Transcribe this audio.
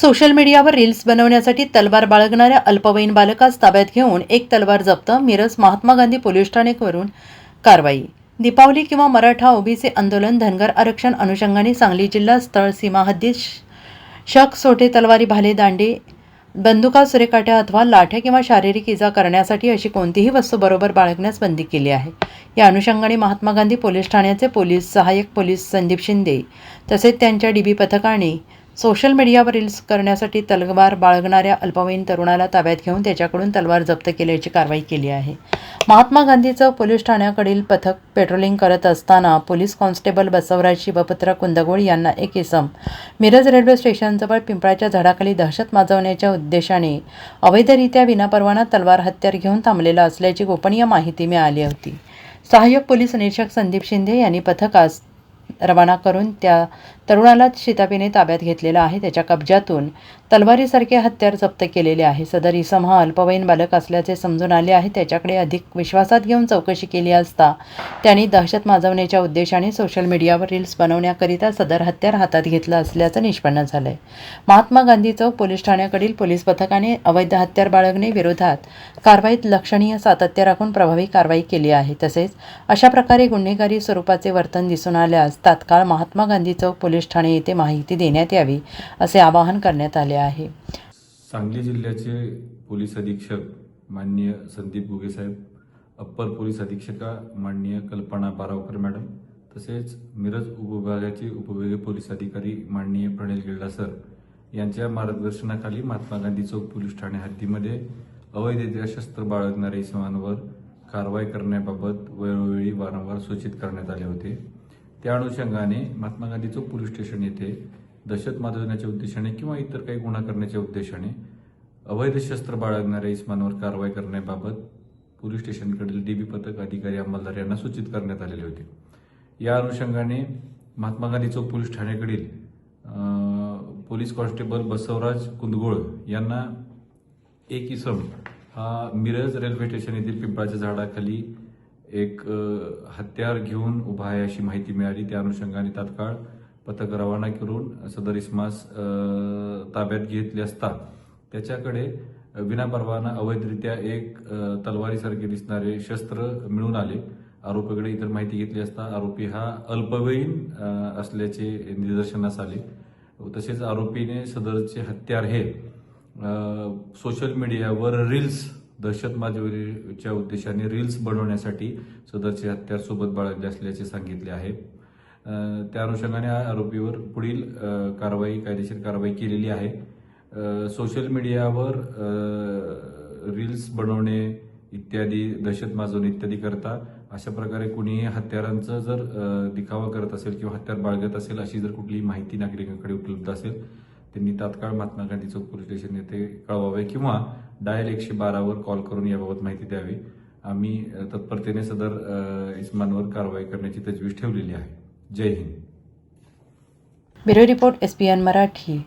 Social मीडियावर reels बनवण्यासाठी तलवार बाळगणाऱ्या अल्पवयीन बालकास ताब्यात घेऊन एक तलवार जप्त मिरज महात्मा गांधी पोलीस ठाणेवरून कारवाई. दीपावली किंवा मराठा ओबीसी आंदोलन धनगर आरक्षण अनुषंगाने सांगली जिल्हा स्थळ सीमा हद्दीत शक सोटे तलवारी भाले दांडे बंदुका सुरेकाट्या अथवा लाठ्या किंवा शारीरिक इजा करण्यासाठी अशी कोणतीही वस्तू बरोबर बाळगण्यास बंदी केली आहे. या अनुषंगाने महात्मा गांधी पोलीस ठाण्याचे पोलीस सहाय्यक पोलीस संदीप शिंदे तसेच त्यांच्या डीबी पथकाने सोशल मीडियावर रील्स करण्यासाठी तलवार बाळगणाऱ्या अल्पवयीन तरुणाला ताब्यात घेऊन त्याच्याकडून तलवार जप्त केल्याची कारवाई केली आहे. महात्मा गांधीचं पोलीस ठाण्याकडील पथक पेट्रोलिंग करत असताना पोलीस कॉन्स्टेबल बसवराज शिवपत्र कुंदगोळ यांना एक इसम मिरज रेल्वे स्टेशनजवळ पिंपळाच्या झाडाखाली दहशत माजवण्याच्या उद्देशाने अवैधरित्या विनापरवाना तलवार हत्यार घेऊन थांबलेला असल्याची गोपनीय माहिती मिळाली होती. सहाय्यक पोलीस निरीक्षक संदीप शिंदे यांनी पथकास रवाना करून त्या तरुणाला शिताबीने ताब्यात घेतलेला आहे. त्याच्या कब्जातून तलवारीसारखे हत्यार जप्त केलेले आहे. सदर इसम हा अल्पवयीन बालक असल्याचे समजून आले आहे. त्याच्याकडे अधिक विश्वासात घेऊन चौकशी केली असता त्यांनी दहशत माजवण्याच्या उद्देशाने सोशल मीडियावर रील्स बनवण्याकरिता सदर हत्यार हातात घेतलं असल्याचं निष्पन्न झालंय. महात्मा गांधी चौक पोलीस ठाण्याकडील पोलीस पथकाने अवैध हत्यार बाळगणे विरोधात कारवाईत लक्षणीय सातत्य राखून प्रभावी कारवाई केली आहे. तसेच अशा प्रकारे गुन्हेगारी स्वरूपाचे वर्तन दिसून आल्यास तात्काळ महात्मा गांधी चौक पोलीस ठाणे येथे माहिती देण्यात यावी असे आवाहन करण्यात आले आहे. सांगली जिल्ह्याचे पोलीस अधीक्षक माननीय संदीप गुगे साहेब अप्पर पोलीस अधीक्षका माननीय कल्पना बारावकर मॅडम तसेच मिरज उपविभागाचे उपविभागीय पोलीस अधिकारी माननीय प्रणेल गिल्डा सर यांच्या मार्गदर्शनाखाली महात्मा गांधी चौक पोलीस ठाणे हद्दीमध्ये अवैधरित्या शस्त्र बाळगणाऱ्या इसमांवर कारवाई करण्याबाबत वेळोवेळी वारंवार सूचित करण्यात आले होते. त्या अनुषंगाने महात्मा गांधी चौक पोलीस स्टेशन येथे दहशत माजवण्याच्या उद्देशाने किंवा इतर काही गुन्हा करण्याच्या उद्देशाने अवैध शस्त्र बाळगणाऱ्या इस्मांवर कारवाई करण्याबाबत पोलीस स्टेशनकडील डीबी पथक अधिकारी अंमलदार यांना सूचित करण्यात आलेले होते. या अनुषंगाने महात्मा गांधी चौक पोलीस ठाण्याकडील पोलीस कॉन्स्टेबल बसवराज कुंदगोळ यांना एक इसम हा मिरज रेल्वे स्टेशन येथील पिंपळाच्या झाडाखाली एक हत्यार घेऊन उभा आहे अशी माहिती मिळाली. त्या अनुषंगाने तात्काळ पथक रवाना करून सदर इस्मास ताब्यात घेतले असता त्याच्याकडे विनापरवाना अवैधरित्या एक तलवारीसारखे दिसणारे शस्त्र मिळून आले. आरोपीकडे इतर माहिती घेतली असता आरोपी हा अल्पवयीन असल्याचे निदर्शनास आले. तसेच आरोपीने सदरचे हत्यार हे सोशल मीडियावर रील्स दहशतवादीच्या उद्देशाने रील्स बनवण्यासाठी सदरचे हत्यार सोबत बाळगले असल्याचे सांगितले आहे. त्या अनुषंगाने या आरोपीवर पुढील कारवाई कायदेशीर कारवाई केलेली आहे. सोशल मीडियावर रील्स बनवणे इत्यादी दहशत माजवणे इत्यादी करता अशा प्रकारे कुणीही हत्यारांचं जर दिखावा करत असेल किंवा हत्यार बाळगत असेल अशी जर कुठलीही माहिती नागरिकांकडे उपलब्ध असेल त्यांनी तात्काळ महात्मा गांधी चौक पोलीस स्टेशन येथे कळवावे किंवा डायल एकशे बारावर कॉल करून याबाबत माहिती द्यावी. आम्ही तत्परतेने सदर इस्मानवर कारवाई करण्याची तजवीज ठेवलेली आहे. Jai Hind. Bureau report S P N Marathi.